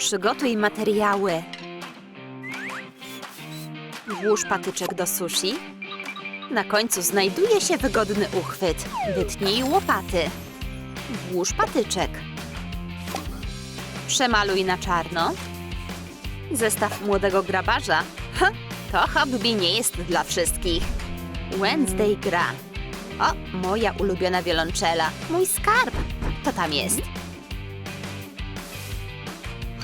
Przygotuj materiały. Włóż patyczek do sushi. Na końcu znajduje się wygodny uchwyt. Wytnij łopaty. Włóż patyczek. Przemaluj na czarno. Zestaw młodego grabarza. Ha, to hobby nie jest dla wszystkich. Wednesday gra. O, moja ulubiona wiolonczela. Mój skarb. To tam jest.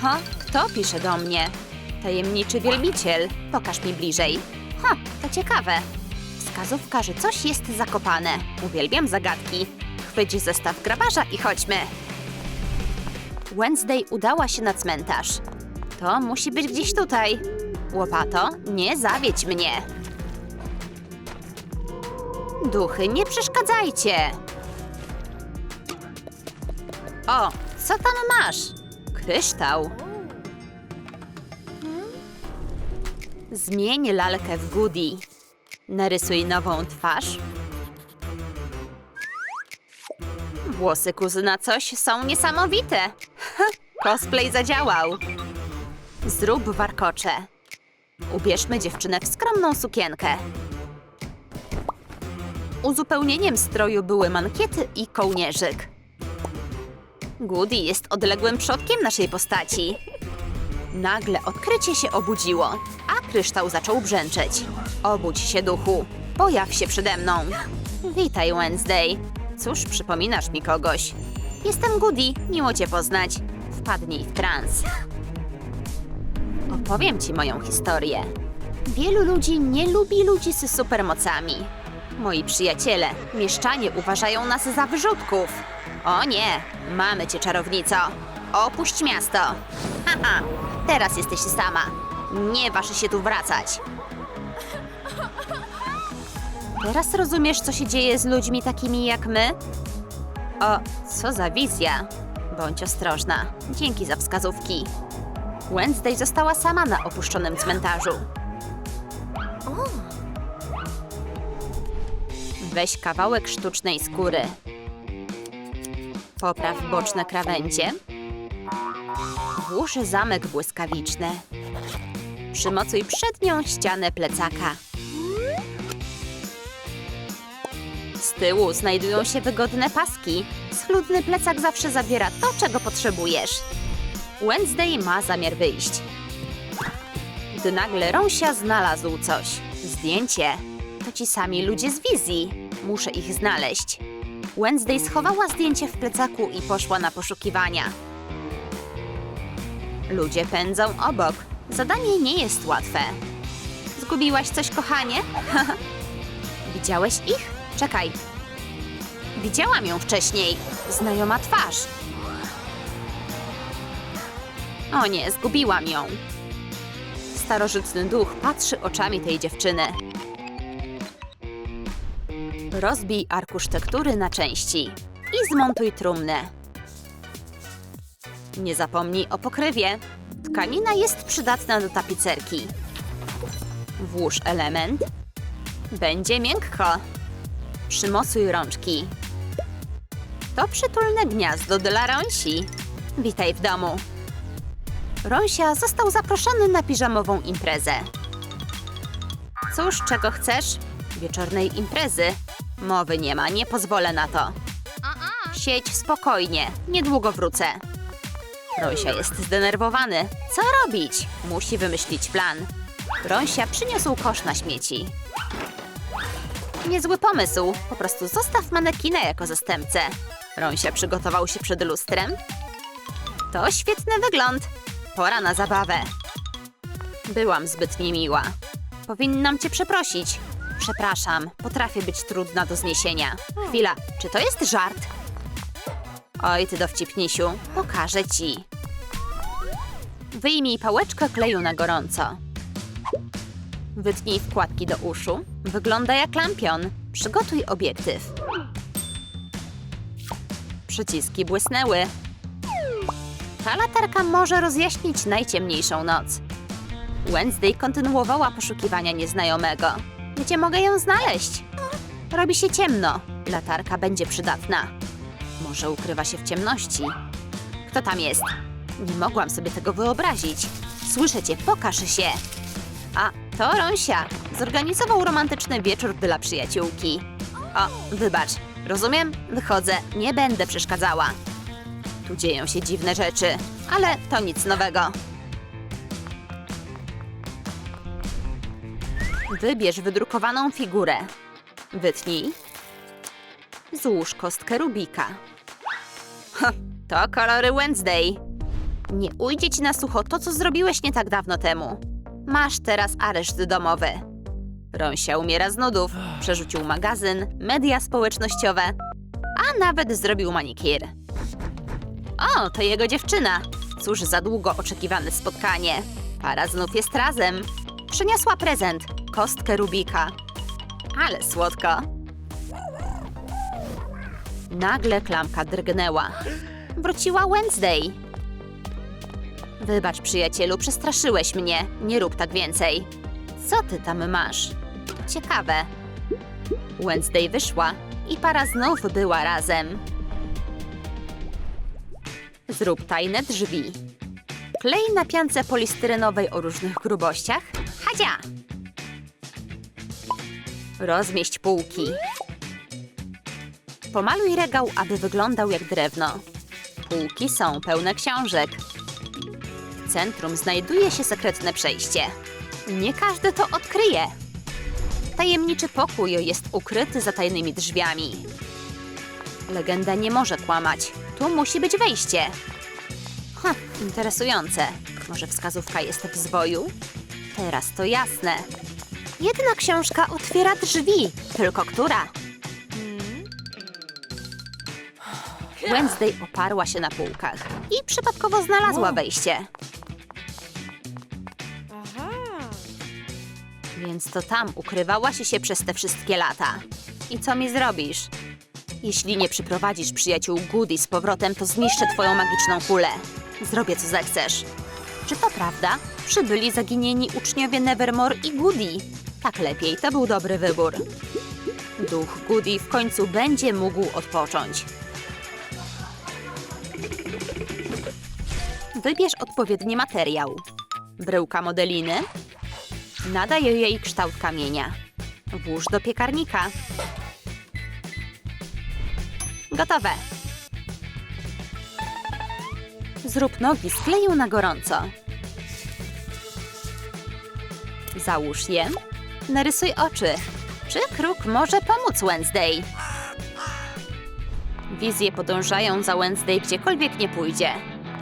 Ha, kto pisze do mnie? Tajemniczy wielbiciel. Pokaż mi bliżej. Ha, to ciekawe. Wskazówka, że coś jest zakopane. Uwielbiam zagadki. Chwyć zestaw grabarza i chodźmy. Wednesday udała się na cmentarz. To musi być gdzieś tutaj. Łopato, nie zawiedź mnie. Duchy, nie przeszkadzajcie. O, co tam masz? Kryształ. Zmień lalkę w Goody. Narysuj nową twarz. Włosy kuzyna coś są niesamowite. Cosplay zadziałał. Zrób warkocze. Ubierzmy dziewczynę w skromną sukienkę. Uzupełnieniem stroju były mankiety i kołnierzyk. Goody jest odległym przodkiem naszej postaci. Nagle odkrycie się obudziło, a kryształ zaczął brzęczeć. Obudź się, duchu. Pojaw się przede mną. Witaj, Wednesday. Cóż, przypominasz mi kogoś. Jestem Goody, miło cię poznać. Wpadnij w trans. Opowiem ci moją historię. Wielu ludzi nie lubi ludzi z supermocami. Moi przyjaciele, mieszczanie uważają nas za wyrzutków. O nie, mamy cię, czarownico. Opuść miasto. Haha, teraz jesteś sama. Nie waż się tu wracać. Teraz rozumiesz, co się dzieje z ludźmi takimi jak my? O, co za wizja. Bądź ostrożna. Dzięki za wskazówki. Wednesday została sama na opuszczonym cmentarzu. Weź kawałek sztucznej skóry. Popraw boczne krawędzie. Włóż zamek błyskawiczny. Przymocuj przednią ścianę plecaka. Z tyłu znajdują się wygodne paski. Schludny plecak zawsze zawiera to, czego potrzebujesz. Wednesday ma zamiar wyjść. Gdy nagle Rąsia znalazł coś. Zdjęcie. To ci sami ludzie z wizji. Muszę ich znaleźć. Wednesday schowała zdjęcie w plecaku i poszła na poszukiwania. Ludzie pędzą obok. Zadanie nie jest łatwe. Zgubiłaś coś, kochanie? Widziałeś ich? Czekaj. Widziałam ją wcześniej. Znajoma twarz. O nie, zgubiłam ją. Starożytny duch patrzy oczami tej dziewczyny. Rozbij arkusz tektury na części i zmontuj trumnę. Nie zapomnij o pokrywie. Tkanina jest przydatna do tapicerki. Włóż element. Będzie miękko. Przymocuj rączki. To przytulne gniazdo dla Rąsi. Witaj w domu. Rąsia został zaproszony na piżamową imprezę. Cóż, czego chcesz? Wieczornej imprezy. Mowy nie ma, nie pozwolę na to. Siedź spokojnie, niedługo wrócę. Rąsia jest zdenerwowany. Co robić? Musi wymyślić plan. Rąsia przyniósł kosz na śmieci. Niezły pomysł. Po prostu zostaw manekinę jako zastępcę. Rąsia przygotował się przed lustrem. To świetny wygląd. Pora na zabawę. Byłam zbyt niemiła. Powinnam cię przeprosić. Przepraszam, potrafię być trudna do zniesienia. Chwila, czy to jest żart? Oj, ty dowcipnisiu, pokażę ci. Wyjmij pałeczkę kleju na gorąco. Wytnij wkładki do uszu. Wygląda jak lampion. Przygotuj obiektyw. Przyciski błysnęły. Ta latarka może rozjaśnić najciemniejszą noc. Wednesday kontynuowała poszukiwania nieznajomego. Gdzie mogę ją znaleźć? Robi się ciemno. Latarka będzie przydatna. Może ukrywa się w ciemności. Kto tam jest? Nie mogłam sobie tego wyobrazić. Słyszę cię, pokaż się. A, to Rąsia. Zorganizował romantyczny wieczór dla przyjaciółki. O, wybacz. Rozumiem? Wychodzę. Nie będę przeszkadzała. Tu dzieją się dziwne rzeczy, ale to nic nowego. Wybierz wydrukowaną figurę. Wytnij. Złóż kostkę Rubika. Ha, to kolory Wednesday. Nie ujdzie ci na sucho to, co zrobiłeś nie tak dawno temu. Masz teraz areszt domowy. Rąsia umiera z nudów, przerzucił magazyn, media społecznościowe, a nawet zrobił manikir. O, to jego dziewczyna. Cóż za długo oczekiwane spotkanie. Para znów jest razem. Przyniosła prezent, kostkę Rubika. Ale słodko. Nagle klamka drgnęła. Wróciła Wednesday. Wybacz, przyjacielu, przestraszyłeś mnie. Nie rób tak więcej. Co ty tam masz? Ciekawe. Wednesday wyszła i para znów była razem. Zrób tajne drzwi. Klej na piance polistyreноwej o różnych grubościach. Rozmieść półki. Pomaluj regał, aby wyglądał jak drewno. Półki są pełne książek. W centrum znajduje się sekretne przejście. Nie każdy to odkryje. Tajemniczy pokój jest ukryty za tajnymi drzwiami. Legenda nie może kłamać. Tu musi być wejście. Hm, interesujące. Może wskazówka jest w zwoju? Teraz to jasne. Jedna książka otwiera drzwi. Tylko która? Wednesday oparła się na półkach i przypadkowo znalazła wejście. Więc to tam ukrywałaś się przez te wszystkie lata. I co mi zrobisz? Jeśli nie przyprowadzisz przyjaciół Goody z powrotem, to zniszczę twoją magiczną kulę. Zrobię co zechcesz. Czy to prawda? Przybyli zaginieni uczniowie Nevermore i Goody. Tak lepiej, to był dobry wybór. Duch Goody w końcu będzie mógł odpocząć. Wybierz odpowiedni materiał. Bryłka modeliny. Nadaj jej kształt kamienia. Włóż do piekarnika. Gotowe. Zrób nogi z kleju na gorąco. Załóż je. Narysuj oczy. Czy kruk może pomóc Wednesday? Wizje podążają za Wednesday gdziekolwiek nie pójdzie.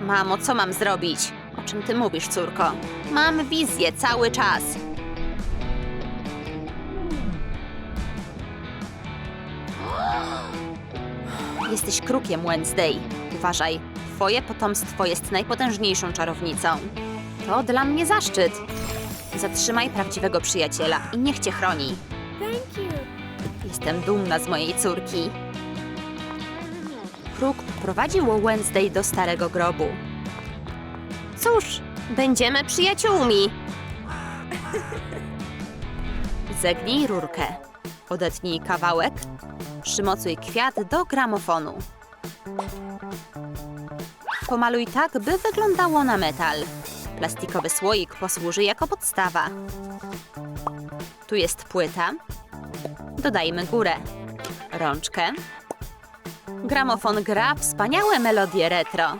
Mamo, co mam zrobić? O czym ty mówisz, córko? Mam wizję cały czas. Jesteś krukiem, Wednesday. Uważaj, twoje potomstwo jest najpotężniejszą czarownicą. To dla mnie zaszczyt. Zatrzymaj prawdziwego przyjaciela i niech cię chroni. Thank you. Jestem dumna z mojej córki. Kruk prowadził Wednesday do starego grobu. Cóż, będziemy przyjaciółmi. Zegnij rurkę. Odetnij kawałek. Przymocuj kwiat do gramofonu. Pomaluj tak, by wyglądało na metal. Plastikowy słoik posłuży jako podstawa. Tu jest płyta. Dodajmy górę. Rączkę. Gramofon gra wspaniałe melodie retro.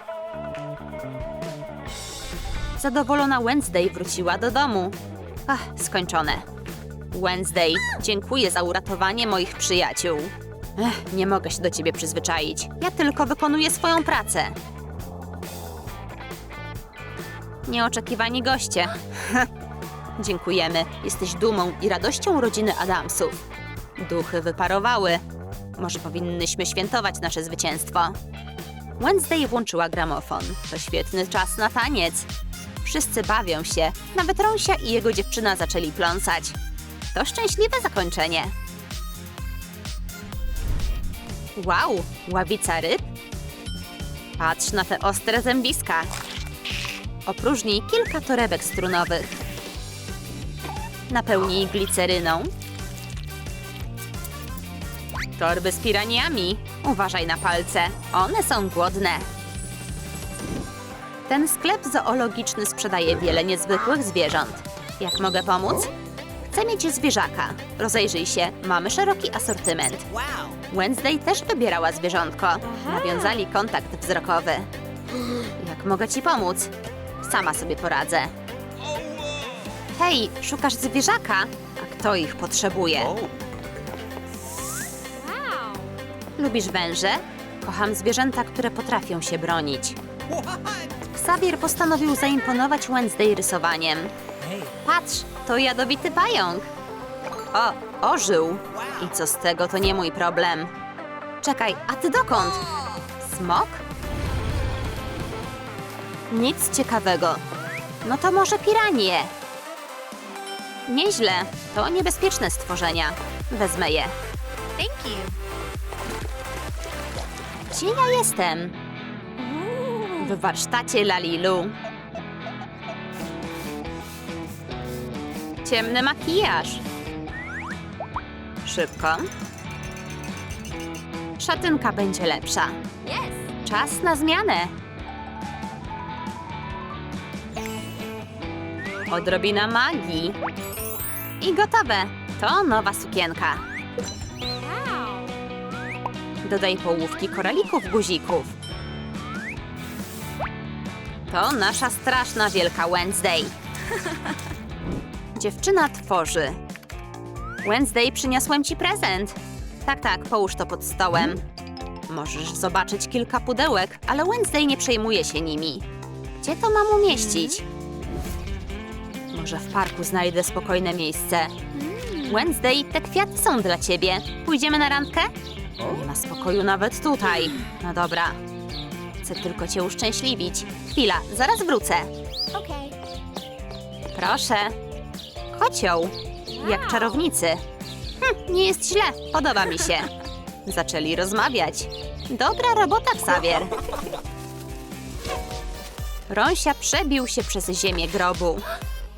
Zadowolona Wednesday wróciła do domu. Ach, skończone. Wednesday, dziękuję za uratowanie moich przyjaciół. Ech, nie mogę się do ciebie przyzwyczaić. Ja tylko wykonuję swoją pracę. Nieoczekiwani goście. Dziękujemy. Jesteś dumą i radością rodziny Adamsów. Duchy wyparowały. Może powinnyśmy świętować nasze zwycięstwo. Wednesday włączyła gramofon. To świetny czas na taniec. Wszyscy bawią się. Nawet Rąsia i jego dziewczyna zaczęli pląsać. To szczęśliwe zakończenie. Wow, ławica ryb? Patrz na te ostre zębiska. Opróżnij kilka torebek strunowych. Napełnij gliceryną. Torby z piraniami. Uważaj na palce. One są głodne. Ten sklep zoologiczny sprzedaje wiele niezwykłych zwierząt. Jak mogę pomóc? Chcę mieć zwierzaka. Rozejrzyj się, mamy szeroki asortyment. Wednesday też wybierała zwierzątko. Nawiązali kontakt wzrokowy. Jak mogę ci pomóc? Sama sobie poradzę. Hej, szukasz zwierzaka? A kto ich potrzebuje? Lubisz węże? Kocham zwierzęta, które potrafią się bronić. Xavier postanowił zaimponować Wednesday rysowaniem. Patrz, to jadowity pająk. O, ożył. I co z tego, to nie mój problem. Czekaj, a ty dokąd? Smok? Nic ciekawego. No to może piranie. Nieźle. To niebezpieczne stworzenia. Wezmę je. Thank you. Gdzie ja jestem? W warsztacie Lalilu. Ciemny makijaż. Szybko. Szatynka będzie lepsza. Czas na zmianę. Odrobina magii. I gotowe. To nowa sukienka. Dodaj połówki koralików guzików. To nasza straszna wielka Wednesday. Dziewczyna tworzy. Wednesday, przyniosłem ci prezent. Tak, tak, połóż to pod stołem. Możesz zobaczyć kilka pudełek, ale Wednesday nie przejmuje się nimi. Gdzie to mam umieścić? Może w parku znajdę spokojne miejsce. Wednesday, te kwiaty są dla ciebie. Pójdziemy na randkę? Nie ma spokoju nawet tutaj. No dobra. Chcę tylko cię uszczęśliwić. Chwila, zaraz wrócę. Okay. Proszę. Kocioł. Jak czarownicy. Hm, nie jest źle, podoba mi się. Zaczęli rozmawiać. Dobra robota, Xavier. Rąsia przebił się przez ziemię grobu.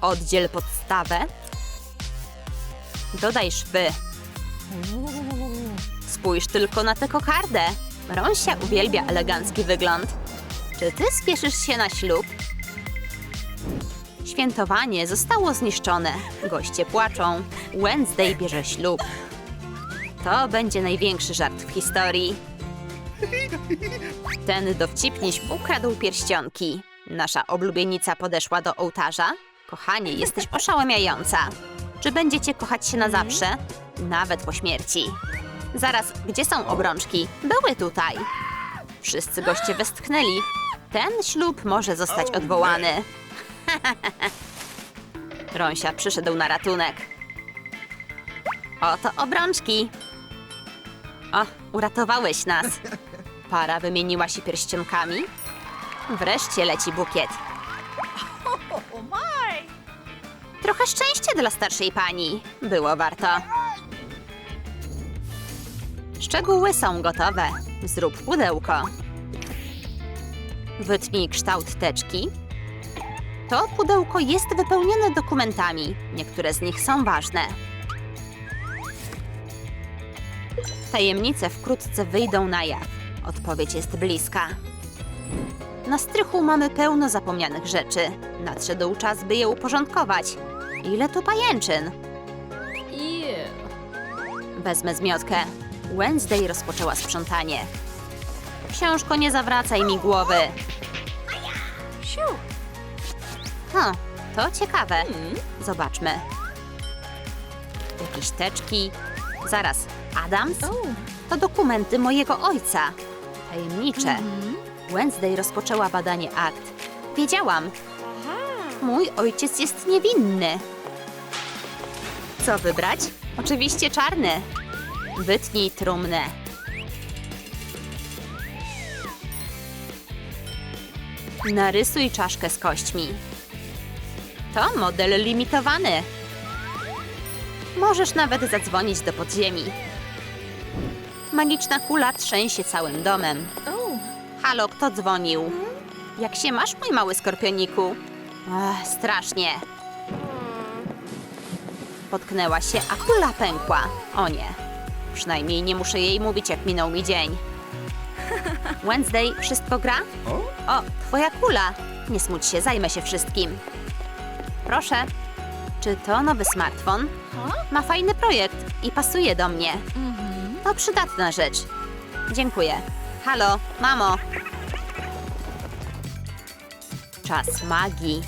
Oddziel podstawę. Dodaj szwy. Spójrz tylko na tę kokardę. Rąsia uwielbia elegancki wygląd. Czy ty spieszysz się na ślub? Świętowanie zostało zniszczone. Goście płaczą. Wednesday bierze ślub. To będzie największy żart w historii. Ten dowcipniś ukradł pierścionki. Nasza oblubienica podeszła do ołtarza. Kochanie, jesteś oszałamiająca. Czy będziecie kochać się na zawsze? Nawet po śmierci. Zaraz, gdzie są obrączki? Były tutaj. Wszyscy goście westchnęli. Ten ślub może zostać odwołany. Rąsia przyszedł na ratunek. Oto obrączki. O, uratowałeś nas. Para wymieniła się pierścionkami. Wreszcie leci bukiet. Trochę szczęścia dla starszej pani. Było warto. Szczegóły są gotowe. Zrób pudełko. Wytnij kształt teczki. To pudełko jest wypełnione dokumentami. Niektóre z nich są ważne. Tajemnice wkrótce wyjdą na jaw. Odpowiedź jest bliska. Na strychu mamy pełno zapomnianych rzeczy. Nadszedł czas, by je uporządkować. Ile tu pajęczyn? Wezmę zmiotkę. Wednesday rozpoczęła sprzątanie. Książko, nie zawracaj mi głowy. Shoo. Ha, to ciekawe. Zobaczmy. Jakieś teczki. Zaraz, Adams? To dokumenty mojego ojca. Tajemnicze. Wednesday rozpoczęła badanie akt. Wiedziałam, mój ojciec jest niewinny. Co wybrać? Oczywiście czarny. Wytnij trumnę. Narysuj czaszkę z kośćmi. To model limitowany. Możesz nawet zadzwonić do podziemi. Magiczna kula trzęsie całym domem. Halo, kto dzwonił? Jak się masz, mój mały skorpioniku? Ech, strasznie. Potknęła się, a kula pękła. O nie. Przynajmniej nie muszę jej mówić, jak minął mi dzień. Wednesday, wszystko gra? O, twoja kula. Nie smuć się, zajmę się wszystkim. Proszę. Czy to nowy smartfon? Ma fajny projekt i pasuje do mnie. To przydatna rzecz. Dziękuję. Halo, mamo. Czas magii.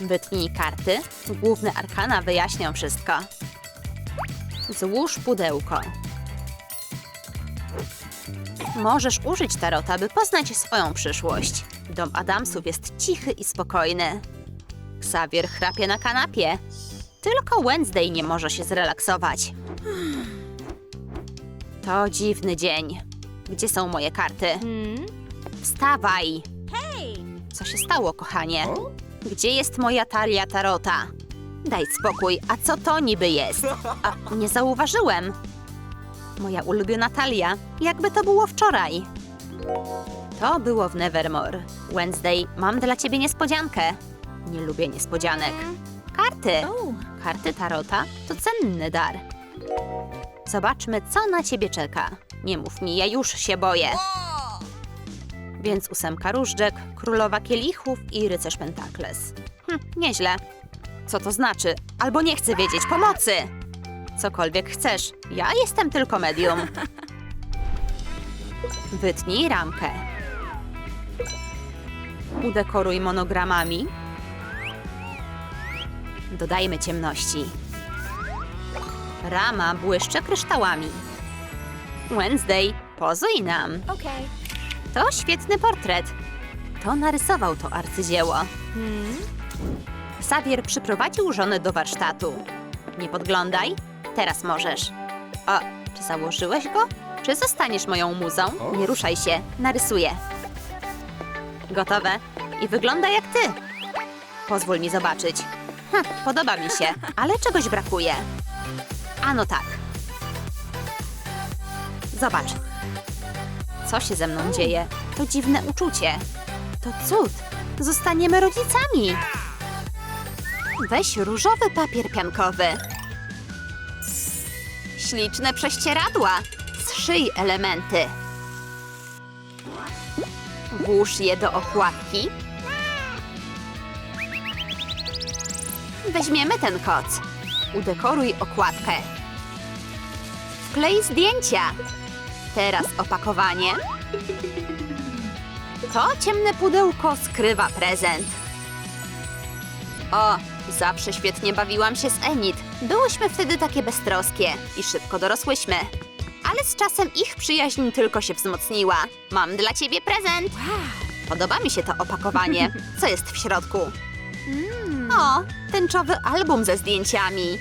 Wytnij karty. Główne arkana wyjaśnią wszystko. Złóż pudełko. Możesz użyć tarota, by poznać swoją przyszłość. Dom Adamsów jest cichy i spokojny. Xavier chrapie na kanapie. Tylko Wednesday nie może się zrelaksować. To dziwny dzień. Gdzie są moje karty? Wstawaj! Co się stało, kochanie? Gdzie jest moja talia tarota? Daj spokój, a co to niby jest? A, nie zauważyłem. Moja ulubiona talia, jakby to było wczoraj. To było w Nevermore. Wednesday, mam dla ciebie niespodziankę. Nie lubię niespodzianek. Karty! Oh. Karty tarota to cenny dar. Zobaczmy, co na ciebie czeka. Nie mów mi, ja już się boję. Więc ósemka różdżek, królowa kielichów i rycerz pentakles. Hm, nieźle. Co to znaczy? Albo nie chcę wiedzieć pomocy! Cokolwiek chcesz, ja jestem tylko medium. Wytnij ramkę. Udekoruj monogramami. Dodajmy ciemności. Rama błyszcze kryształami. Wednesday, pozuj nam. Okay. To świetny portret. To narysował to arcydzieło. Xavier przyprowadził żonę do warsztatu. Nie podglądaj, teraz możesz. O, czy założyłeś go? Czy zostaniesz moją muzą? Nie ruszaj się, narysuję. Gotowe. I wygląda jak ty. Pozwól mi zobaczyć. Hm, podoba mi się, ale czegoś brakuje. Ano tak. Zobacz. Co się ze mną dzieje? To dziwne uczucie. To cud. Zostaniemy rodzicami. Weź różowy papier piankowy. Śliczne prześcieradła. Zszyj elementy. Włóż je do okładki. Weźmiemy ten koc. Udekoruj okładkę. Wklej zdjęcia. Teraz opakowanie. To ciemne pudełko skrywa prezent. O, zawsze świetnie bawiłam się z Enid. Byłyśmy wtedy takie beztroskie i szybko dorosłyśmy. Ale z czasem ich przyjaźń tylko się wzmocniła. Mam dla ciebie prezent. Podoba mi się to opakowanie. Co jest w środku? O, tęczowy album ze zdjęciami.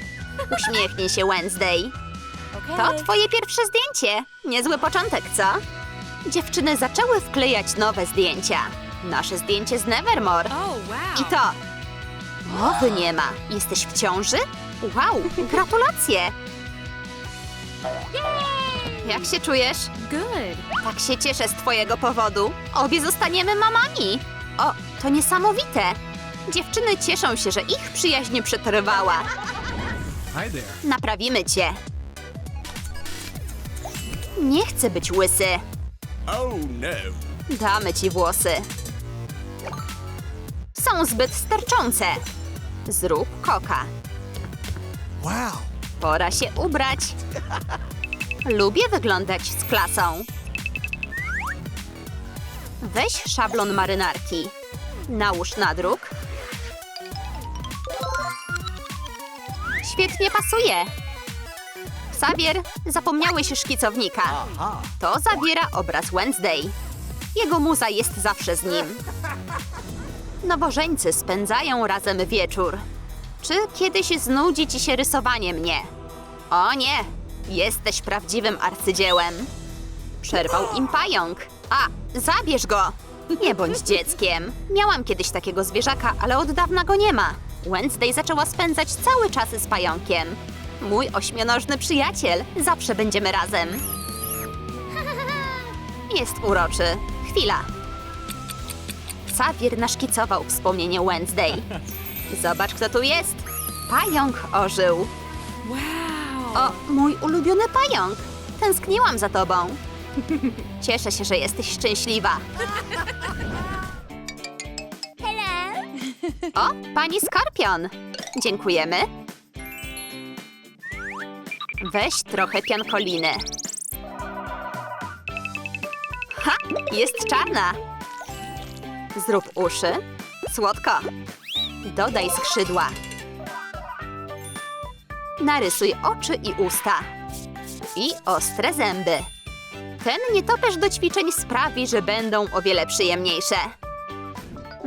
Uśmiechnij się, Wednesday. To twoje pierwsze zdjęcie. Niezły początek, co? Dziewczyny zaczęły wklejać nowe zdjęcia. Nasze zdjęcie z Nevermore. Oh. I to. Mowy nie ma. Jesteś w ciąży? Wow, gratulacje! Jak się czujesz? Good. Tak się cieszę z twojego powodu. Obie zostaniemy mamami. O, to niesamowite. Dziewczyny cieszą się, że ich przyjaźń przetrwała. Naprawimy cię. Nie chcę być łysy. Oh no. Damy ci włosy. Są zbyt sterczące. Zrób koka. Wow. Pora się ubrać. Lubię wyglądać z klasą. Weź szablon marynarki. Nałóż nadruk. Świetnie pasuje. Xavier, zapomniałeś szkicownika. To zawiera obraz Wednesday. Jego muza jest zawsze z nim. Nowożeńcy spędzają razem wieczór. Czy kiedyś znudzi ci się rysowanie mnie? O nie, jesteś prawdziwym arcydziełem. Przerwał im pająk. A, zabierz go! Nie bądź dzieckiem. Miałam kiedyś takiego zwierzaka, ale od dawna go nie ma. Wednesday zaczęła spędzać cały czas z pająkiem. Mój ośmionożny przyjaciel. Zawsze będziemy razem. Jest uroczy. Chwila. Xavier naszkicował wspomnienie Wednesday. Zobacz, kto tu jest. Pająk ożył. Wow. O, mój ulubiony pająk. Tęskniłam za tobą. Cieszę się, że jesteś szczęśliwa. O, pani Skorpion. Dziękujemy. Weź trochę piankoliny. Ha, jest czarna. Zrób uszy. Słodko. Dodaj skrzydła. Narysuj oczy i usta. I ostre zęby. Ten nietoperz do ćwiczeń sprawi, że będą o wiele przyjemniejsze.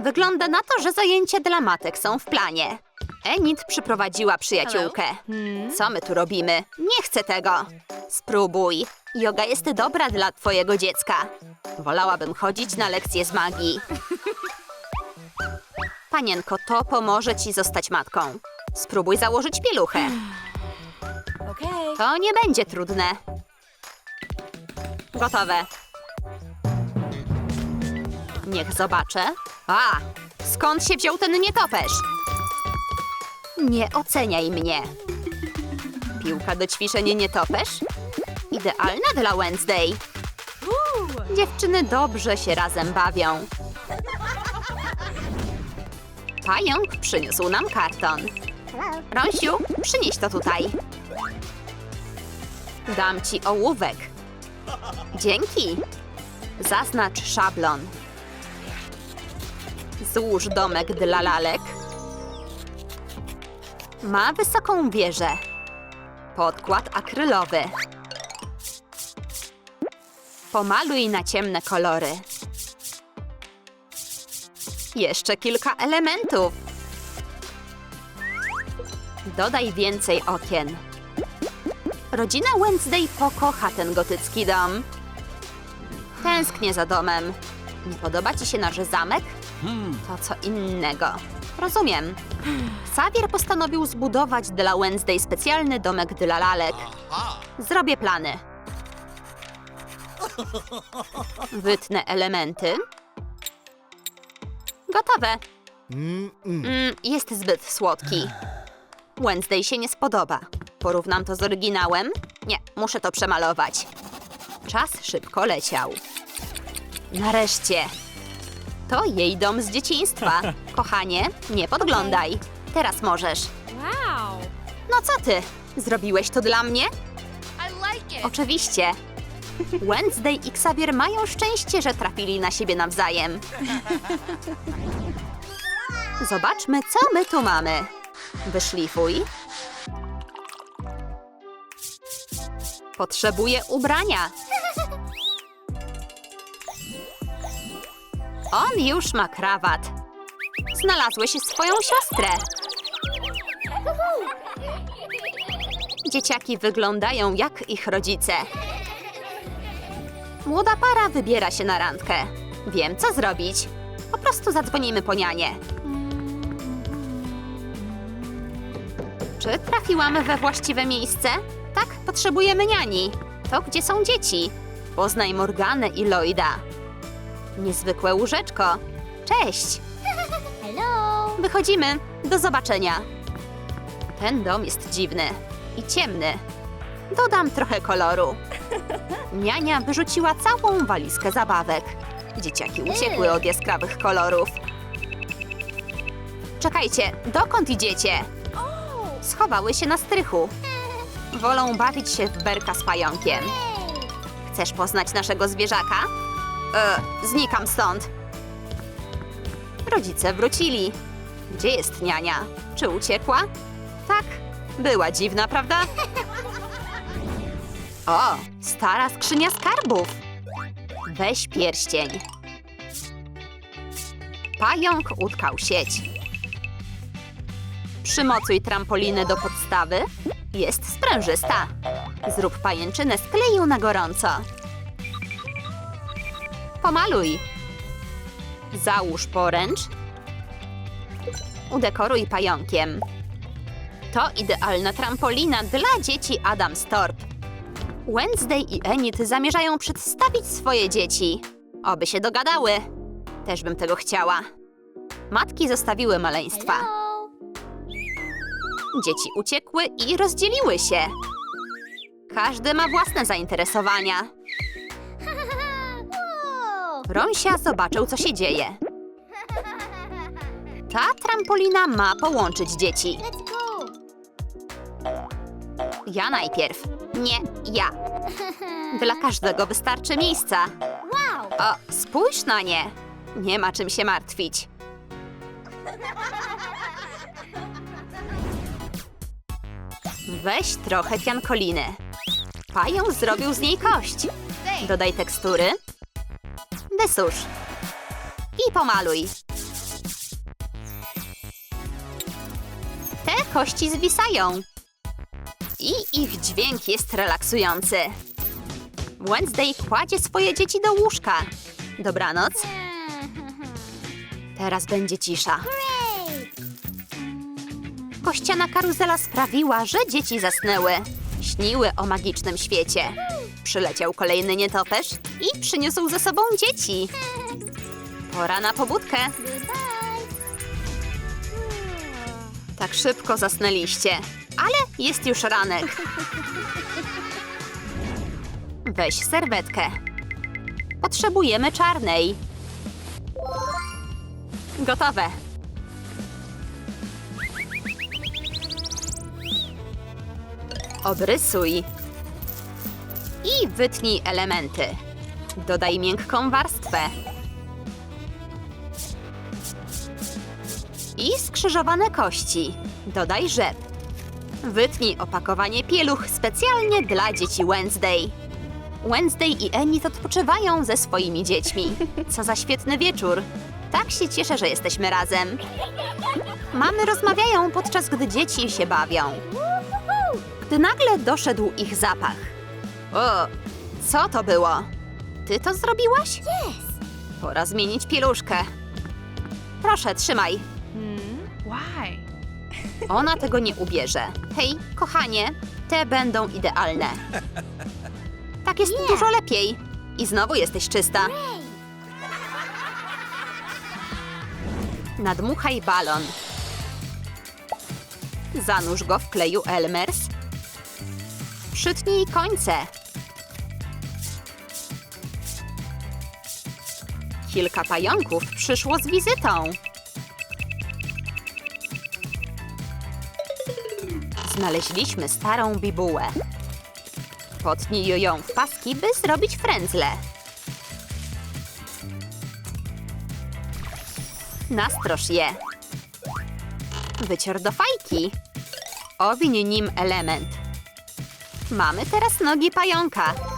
Wygląda na to, że zajęcia dla matek są w planie. Enid przyprowadziła przyjaciółkę. Co my tu robimy? Nie chcę tego. Spróbuj. Yoga jest dobra dla twojego dziecka. Wolałabym chodzić na lekcje z magii. Panienko, to pomoże ci zostać matką. Spróbuj założyć pieluchę. To nie będzie trudne. Gotowe. Niech zobaczę. A, skąd się wziął ten nietoperz? Nie oceniaj mnie. Piłka do ćwiczeń nietoperz? Idealna dla Wednesday. Dziewczyny dobrze się razem bawią. Pająk przyniósł nam karton. Rąsiu, przynieś to tutaj. Dam ci ołówek. Dzięki. Zaznacz szablon. Złóż domek dla lalek. Ma wysoką wieżę. Podkład akrylowy. Pomaluj na ciemne kolory. Jeszcze kilka elementów. Dodaj więcej okien. Rodzina Wednesday pokocha ten gotycki dom. Tęsknię za domem. Nie podoba ci się nasz zamek? To co innego. Rozumiem. Xavier postanowił zbudować dla Wednesday specjalny domek dla lalek. Zrobię plany. Wytnę elementy. Gotowe. Mm, jest zbyt słodki. Wednesday się nie spodoba. Porównam to z oryginałem? Nie, muszę to przemalować. Czas szybko leciał. Nareszcie. To jej dom z dzieciństwa. Kochanie, nie podglądaj. Teraz możesz. Wow. No co ty? Zrobiłeś to dla mnie? Oczywiście. Wednesday i Xavier mają szczęście, że trafili na siebie nawzajem. Zobaczmy, co my tu mamy. Wyszlifuj. Potrzebuję ubrania. On już ma krawat. Znalazłeś swoją siostrę. Dzieciaki wyglądają jak ich rodzice. Młoda para wybiera się na randkę. Wiem, co zrobić. Po prostu zadzwonimy po nianie. Czy trafiłam we właściwe miejsce? Tak, potrzebujemy niani. To gdzie są dzieci? Poznaj Morganę i Lloyda. Niezwykłe łóżeczko. Cześć! Hello. Wychodzimy. Do zobaczenia. Ten dom jest dziwny i ciemny. Dodam trochę koloru. Niania wyrzuciła całą walizkę zabawek. Dzieciaki uciekły od jaskrawych kolorów. Czekajcie, dokąd idziecie? Schowały się na strychu. Wolą bawić się w berka z pająkiem. Chcesz poznać naszego zwierzaka? E, znikam stąd. Rodzice wrócili. Gdzie jest niania? Czy uciekła? Tak, była dziwna, prawda? O, stara skrzynia skarbów. Weź pierścień. Pająk utkał sieć. Przymocuj trampolinę do podstawy. Jest sprężysta. Zrób pajęczynę z kleju na gorąco. Pomaluj. Załóż poręcz. Udekoruj pająkiem. To idealna trampolina dla dzieci Adam Storp. Wednesday i Enid zamierzają przedstawić swoje dzieci. Oby się dogadały. Też bym tego chciała. Matki zostawiły maleństwa. Hello. Dzieci uciekły i rozdzieliły się. Każdy ma własne zainteresowania. Ronsia zobaczył, co się dzieje. Ta trampolina ma połączyć dzieci. Ja najpierw. Nie, ja. Dla każdego wystarczy miejsca. O, spójrz na nie. Nie ma czym się martwić. Weź trochę piankoliny. Pająk zrobił z niej kość. Dodaj tekstury. Wysusz. I pomaluj. Te kości zwisają. I ich dźwięk jest relaksujący. Wednesday kładzie swoje dzieci do łóżka. Dobranoc. Teraz będzie cisza. Kościana karuzela sprawiła, że dzieci zasnęły. Śniły o magicznym świecie. Przyleciał kolejny nietoperz i przyniósł ze sobą dzieci. Pora na pobudkę. Tak szybko zasnęliście. Ale jest już ranek. Weź serwetkę. Potrzebujemy czarnej. Gotowe. Obrysuj. I wytnij elementy. Dodaj miękką warstwę. I skrzyżowane kości. Dodaj rzep. Wytnij opakowanie pieluch specjalnie dla dzieci Wednesday. Wednesday i Enid odpoczywają ze swoimi dziećmi. Co za świetny wieczór. Tak się cieszę, że jesteśmy razem. Mamy rozmawiają, podczas gdy dzieci się bawią. Gdy nagle doszedł ich zapach. O, co to było? Ty to zrobiłaś? Yes. Pora zmienić pieluszkę. Proszę, trzymaj. Why? Ona tego nie ubierze. Hej, kochanie, te będą idealne. Tak jest Nie. dużo lepiej. I znowu jesteś czysta. Nadmuchaj balon. Zanurz go w kleju Elmers. Przytnij końce. Kilka pająków przyszło z wizytą. Znaleźliśmy starą bibułę. Potnij ją w paski, by zrobić frędzle. Nastroż je. Wycier do fajki. Owiń nim element. Mamy teraz nogi pająka.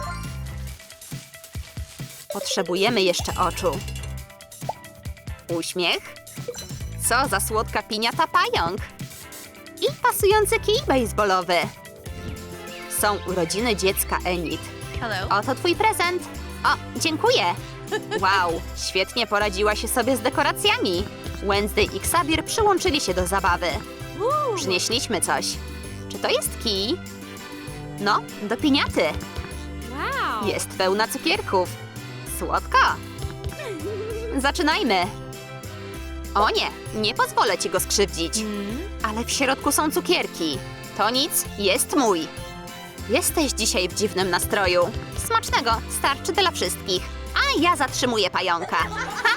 Potrzebujemy jeszcze oczu. Uśmiech. Co za słodka piniata pająk. I pasujący kij baseballowy. Są urodziny dziecka Enid. Hello. Oto twój prezent. O, dziękuję. Wow, świetnie poradziła się sobie z dekoracjami. Wednesday i Xavier przyłączyli się do zabawy. Przynieśliśmy coś. Czy to jest kij? No, do piniaty. Wow. Jest pełna cukierków. Słodko. Zaczynajmy. O nie, nie pozwolę ci go skrzywdzić. Ale w środku są cukierki. To nic, jest mój. Jesteś dzisiaj w dziwnym nastroju. Smacznego, starczy dla wszystkich. A ja zatrzymuję pająka. Ha!